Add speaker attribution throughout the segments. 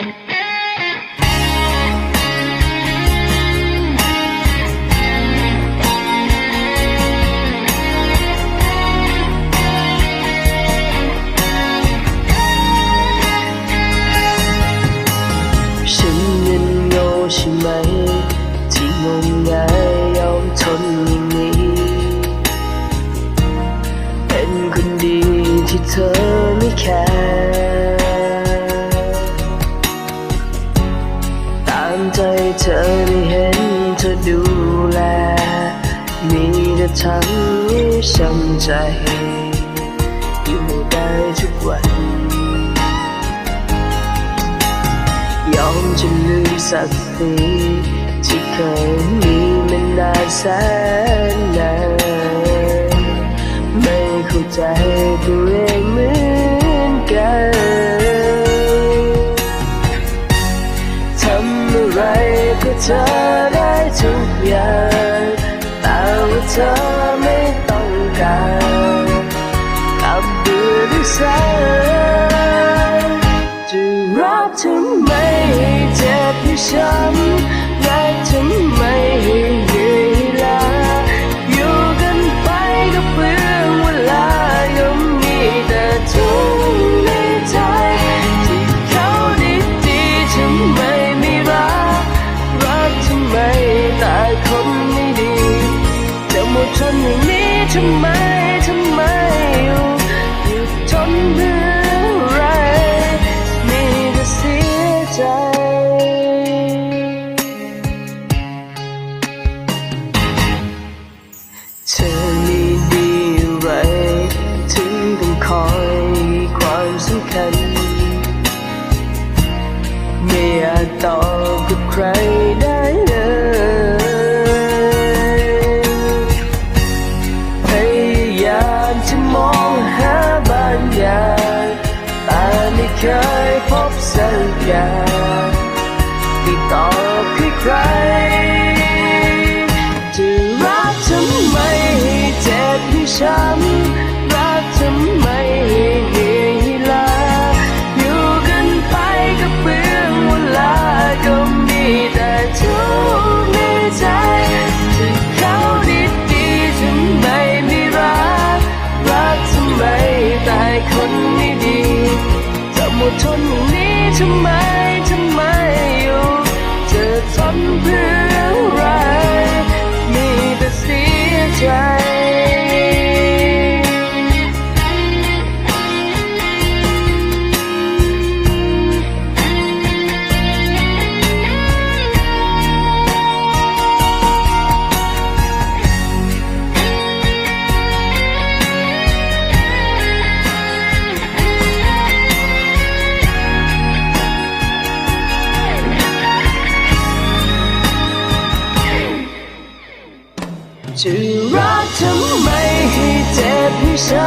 Speaker 1: ฉันนั้นโง่ใช่ไหม ที่งมงายยอมทนอย่างนี้ เป็นคนดีที่เธอไม่แคร์ ใจเธอไม่เห็นเธอดูแล มีแต่ทำให้ช้ำใจ อยู่ได้ทุกวัน ยอมจะลืมสักทีที่เคยมีมานานแสนน เธอไม่ต้องการกับดูดิสันจะรักเธอไม่เจ็บที่ฉัน ทำไมทำไมอยู่หยุดทนเพื่ออะไรมีแต่เสียใจเธอมีดีอะไร ถึงต้องคอยความสำคัญ ไม่อาจตอบกับใครได้ สักอย่างที่ตอบคือใครจะรักทำไมให้เจ็บให้ช้ำรักทำไมให้เหนื่อยให้ล้าอยู่กันไปก็เปลืองเวลาก็มีแต่ทุกข์ในใจที่เขาดีๆทำไมไม่รักรักทำไมแต่คนไม่ดีจะหมดทนอย่างนี้ ทำไมทำไมอยู่จะทำเพื่ออะไรมีแต่เสียใจ จะรักทำไมให้เจ็บให้ช้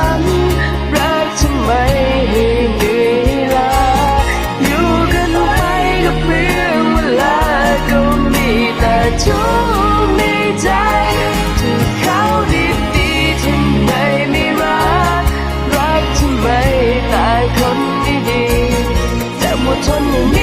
Speaker 1: ำรักทำไมให้เหนื่อยล้าอยู่กันไปก็เปลืองเวลาก็มีแต่ทุกในใจที่เขาดีๆทำไมไม่รักรักทำไมแต่คนไม่ดีจะหมดทนอย่างนี้